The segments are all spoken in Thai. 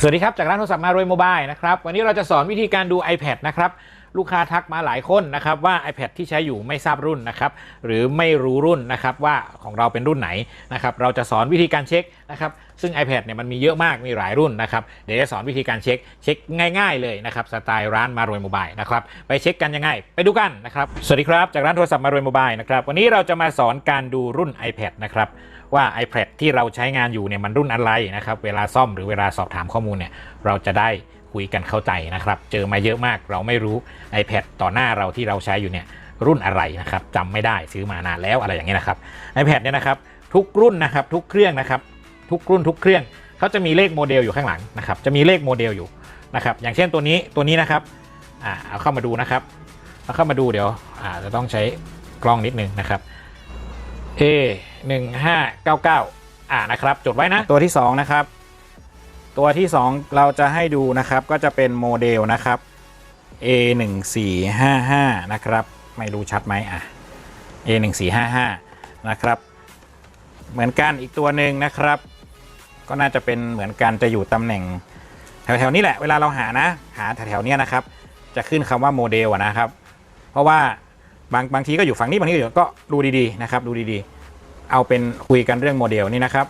สวัสดีครับ จากร้านโทรศัพท์มารวยโมบายนะครับ วันนี้เราจะสอนวิธีการดู iPad นะครับ ลูกค้าทักมาหลายคนนะครับว่า iPad ที่ใช้อยู่ไม่ทราบรุ่นนะครับ หรือไม่รู้รุ่นนะครับว่าของเราเป็นรุ่นไหนนะครับ เราจะสอนวิธีการเช็คนะครับ ซึ่ง iPad เนี่ยมันมีเยอะมากมีหลายรุ่นนะครับ เดี๋ยวจะสอนวิธีการเช็คเช็คง่ายๆเลยนะครับสไตล์ร้านมารวยโมบายนะครับไปเช็คกันยังไงไปดูกันนะครับ สวัสดีครับจากร้านโทรศัพท์มารวยโมบายนะครับวันนี้เราจะมาสอนการดูรุ่น iPad นะครับ ว่า iPad ที่เราใช้งานอยู่เนี่ยมันรุ่นอะไรนะครับ เวลาซ่อมหรือเวลาสอบถามข้อมูลเนี่ยเราจะได้คุยกันเข้าใจนะครับ เจอมาเยอะมากเราไม่รู้ iPad ต่อหน้าเราที่เราใช้อยู่เนี่ยรุ่นอะไรนะครับจำไม่ได้ซื้อมานานแล้วอะไรอย่างเงี้ยนะครับ iPad เนี่ยนะครับทุกรุ่นนะครับทุกเครื่องนะครับทุกรุ่นทุกเครื่องเขาจะมีเลขโมเดลอยู่ข้างหลังนะครับจะมีเลขโมเดลอยู่นะครับอย่างเช่นตัวนี้ตัวนี้นะครับอ่าเอาเข้ามาดูนะครับเอาเข้ามาดูเดี๋ยวอ่าจะต้องใช้กล้องนิดนึงนะครับ A 1 5 9 9 อ่านะครับ จดไว้นะ ตัวที่ 2 นะครับ ตัวที่ 2 เราจะให้ดูนะครับ ก็จะเป็นโมเดลนะครับ A 1 4 5 5 นะครับ ไม่รู้ชัดไหมอะ A 1 4 5 5 นะครับ เหมือนกันอีกตัวหนึ่งนะครับ ก็น่าจะเป็นเหมือนกันจะอยู่ตำแหน่ง แถวๆนี้แหละ เวลาเราหานะ หาแถวๆนี้นะครับ จะขึ้นคำว่าโมเดลนะครับ เพราะว่าบางบางทีก็อยู่ฝั่งนี้บางทีก็อยู่ก็ดูดีๆนะครับ ดูดีๆ เอาเป็นคุยกันเรื่องโมเดลนี่นะครับ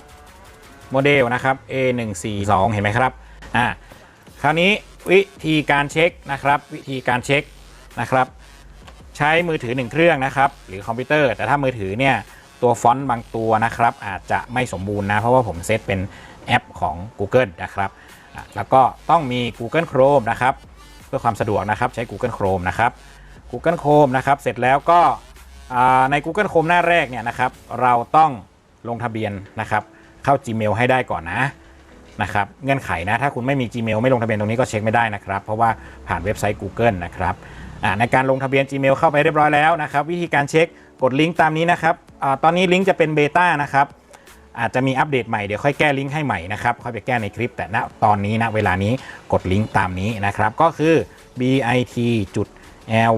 โมเดลนะครับ A 1 4 2 เห็นไหมครับอ่าคราวนี้วิธีการเช็คนะครับ วิธีการเช็คนะครับ ใช้มือถือ 1 เครื่องนะครับ หรือคอมพิวเตอร์ แต่ถ้ามือถือเนี่ยตัวฟอนต์บางตัวนะครับ อาจจะไม่สมบูรณ์นะ เพราะว่าผมเซตเป็นแอปของ Google นะครับอะแล้วก็ต้องมี Google Chrome นะครับ เพื่อความสะดวกนะครับใช้ Google Chrome นะครับ Google Chrome นะครับ เสร็จแล้วก็ ใน Google Chrome หน้าแรกเนี่ยนะครับ เราต้องลงทะเบียนนะครับ เข้า Gmail ให้ได้ก่อนนะนะครับเงื่อนไขนะถ้าคุณไม่มี Gmail ไม่ลงทะเบียนตรงนี้ก็เช็คไม่ได้นะครับ เพราะว่าผ่านเว็บไซต์ Google นะครับในการลงทะเบียน Gmail เข้าไปเรียบร้อยแล้วนะครับ วิธีการเช็คกดลิงก์ตามนี้นะครับอตอนนี้ลิงก์จะเป็นเบต้านะครับอาจจะมีอัปเดตใหม่เดี๋ยวค่อยแก้ลิงก์ให้ใหม่นะครับค่อยไปแก้ในคลิป แต่ณตอนนี้ณเวลานี้กดลิงก์ตามนี้นะครับ ก็คือ bit จุด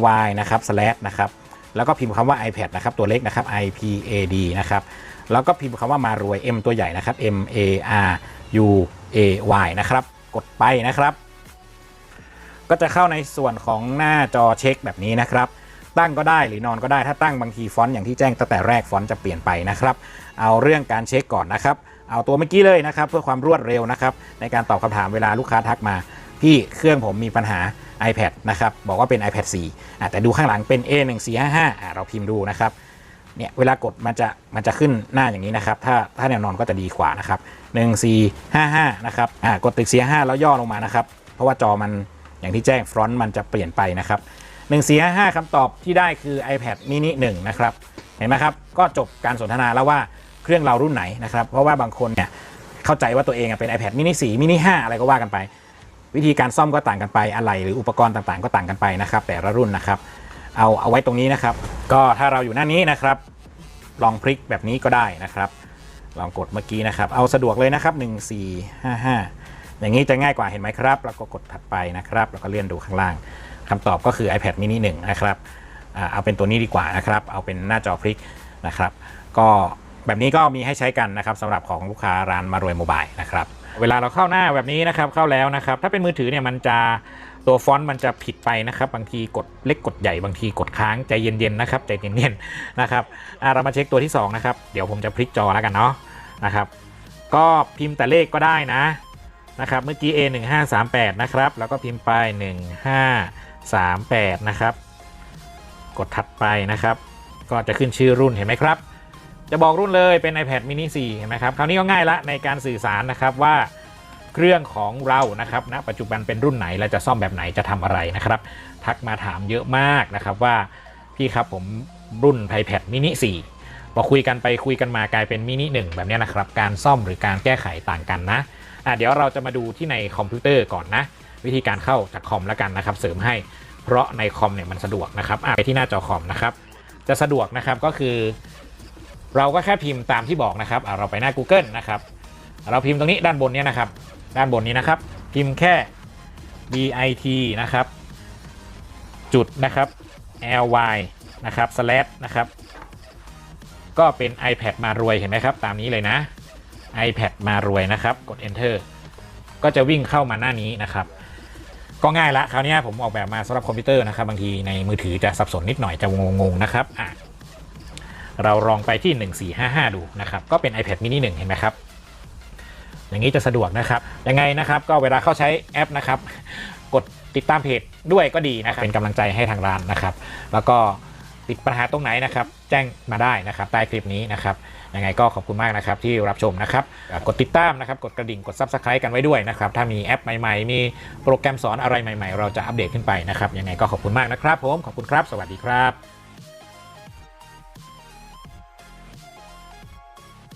ly นะครับ slash นะครับ แล้วก็พิมพ์คำว่า iPad นะครับตัวเล็กนะครับ ipad นะครับแล้วก็พิมพ์คำว่ามารวย m ตัวใหญ่นะครับ m a r u a y นะครับกดไปนะครับ ก็จะเข้าในส่วนของหน้าจอเช็คแบบนี้นะครับ ตั้งก็ได้หรือนอนก็ได้ถ้าตั้งบางทีฟอนต์อย่างที่แจ้งตั้งแต่แรกฟอนต์จะเปลี่ยนไปนะครับ เอาเรื่องการเช็คก่อนนะครับเอาตัวเมื่อกี้เลยนะครับ เพื่อความรวดเร็วนะครับ ในการตอบคำถามเวลาลูกค้าทักมา พี่เครื่องผมมีปัญหา iPad นะครับบอกว่าเป็น iPad 4อะแต่ดูข้างหลังเป็น A1455 อะเราพิมพ์ดูนะครับเนี่ยเวลากดมันจะมันจะขึ้นหน้าอย่างนี้นะครับ ถ้าถ้าแนวนอนก็จะดีกว่านะครับ1455นะครับอ่ากดตึกเสีย5แล้วย่อลงมานะครับ เพราะว่าจอมันอย่างที่แจ้งฟรอนต์มันจะเปลี่ยนไปนะครับ1455คำตอบที่ได้คือ iPad mini 1นะครับเห็นไหมครับก็จบการสนทนาแล้วว่าเครื่องเรารุ่นไหนนะครับ เพราะว่าบางคนเนี่ยเข้าใจว่าตัวเองเป็น iPad mini 4 mini 5 อะไรก็ว่ากันไป วิธีการซ่อมก็ต่างกันไปอะไรหรืออุปกรณ์ต่างๆ ก็ต่างกันไปนะครับ แต่ละรุ่นนะครับ เอาเอาไว้ตรงนี้นะครับ ก็ถ้าเราอยู่หน้านี้นะครับ ลองพลิกแบบนี้ก็ได้นะครับ ลองกดเมื่อกี้นะครับ เอาสะดวกเลยนะครับ1455 อย่างนี้จะง่ายกว่าเห็นไหมครับ แล้วก็กดถัดไปนะครับ แล้วก็เลื่อนดูข้างล่างคำตอบก็คือ iPad mini 1 นะครับเอาเป็นตัวนี้ดีกว่านะครับ เอาเป็นหน้าจอพลิกนะครับ ก็แบบนี้ก็มีให้ใช้กันนะครับสำหรับของลูกค้าร้านมารวยโมบายนะครับ เวลาเราเข้าหน้าแบบนี้นะครับเข้าแล้วนะครับ ถ้าเป็นมือถือเนี่ยมันจะตัวฟอนต์มันจะผิดไปนะครับ บางทีกดเล็กกดใหญ่บางทีกดค้างใจเย็นๆนะครับใจเย็นๆนะครับเรามาเช็คตัวที่สองนะครับเดี๋ยวผมจะพลิกจอแล้วกันเนาะนะครับก็พิมพ์แต่เลขก็ได้นะนะครับเมื่อกี้ A 1 5 3 8นะครับแล้วก็พิมพ์ไป 1 5 3 8นะครับกดถัดไปนะครับ ก็จะขึ้นชื่อรุ่นเห็นไหมครับ จะบอกรุ่นเลยเป็น iPad mini 4เห็นไหมครับ คราวนี้ก็ง่ายละในการสื่อสารนะครับว่าเครื่องของเรานะครับณปัจจุบันเป็นรุ่นไหนและจะซ่อมแบบไหนจะทำอะไรนะครับ ทักมาถามเยอะมากนะครับว่าพี่ครับผมรุ่น iPad mini 4พอคุยกันไปคุยกันมากลายเป็นมินิ1แบบนี้นะครับการซ่อมหรือการแก้ไขต่างกันนะอะเดี๋ยวเราจะมาดูที่ในคอมพิวเตอร์ก่อนนะ วิธีการเข้าจากคอมแล้วกันนะครับเสริมให้เพราะในคอมเนี่ยมันสะดวกนะครับไปที่หน้าจอคอมนะครับจะสะดวกนะครับก็คือ เราก็แค่พิมพ์ตามที่บอกนะครับเราไปหน้า Google นะครับ เราพิมพ์ตรงนี้ด้านบนนี้นะครับ ด้านบนนี้นะครับ พิมพ์แค่ bit นะครับ จุดนะครับ ly นะครับ slash นะครับ ก็เป็น iPad มารวยเห็นไหมครับ ตามนี้เลยนะ iPad มารวยนะครับ กด enter ก็จะวิ่งเข้ามาหน้านี้นะครับก็ง่ายละคราวนี้ผมออกแบบมาสำหรับคอมพิวเตอร์นะครับ บางทีในมือถือจะสับสนนิดหน่อยจะงงๆนะครับอะ เราลองไปที่ 1455 ดูนะครับ ก็เป็น iPad mini 1 เห็นไหมครับ อย่างนี้จะสะดวกนะครับ ยังไงนะครับ ก็เวลาเข้าใช้แอปนะครับ กดติดตามเพจด้วยก็ดีนะครับ เป็นกำลังใจให้ทางร้านนะครับ แล้วก็ติดปัญหาตรงไหนนะครับ แจ้งมาได้นะครับ ใต้คลิปนี้นะครับยังไงก็ขอบคุณมากนะครับที่รับชมนะครับ กดติดตามนะครับ กดกระดิ่งกด Subscribe กันไว้ด้วยนะครับ ถ้ามีแอปใหม่ๆ มีโปรแกรมสอนอะไรใหม่ๆ เราจะอัปเดตขึ้นไปนะครับ ยังไงก็ขอบคุณมากนะครับผม ขอบคุณครับ สวัสดีครับ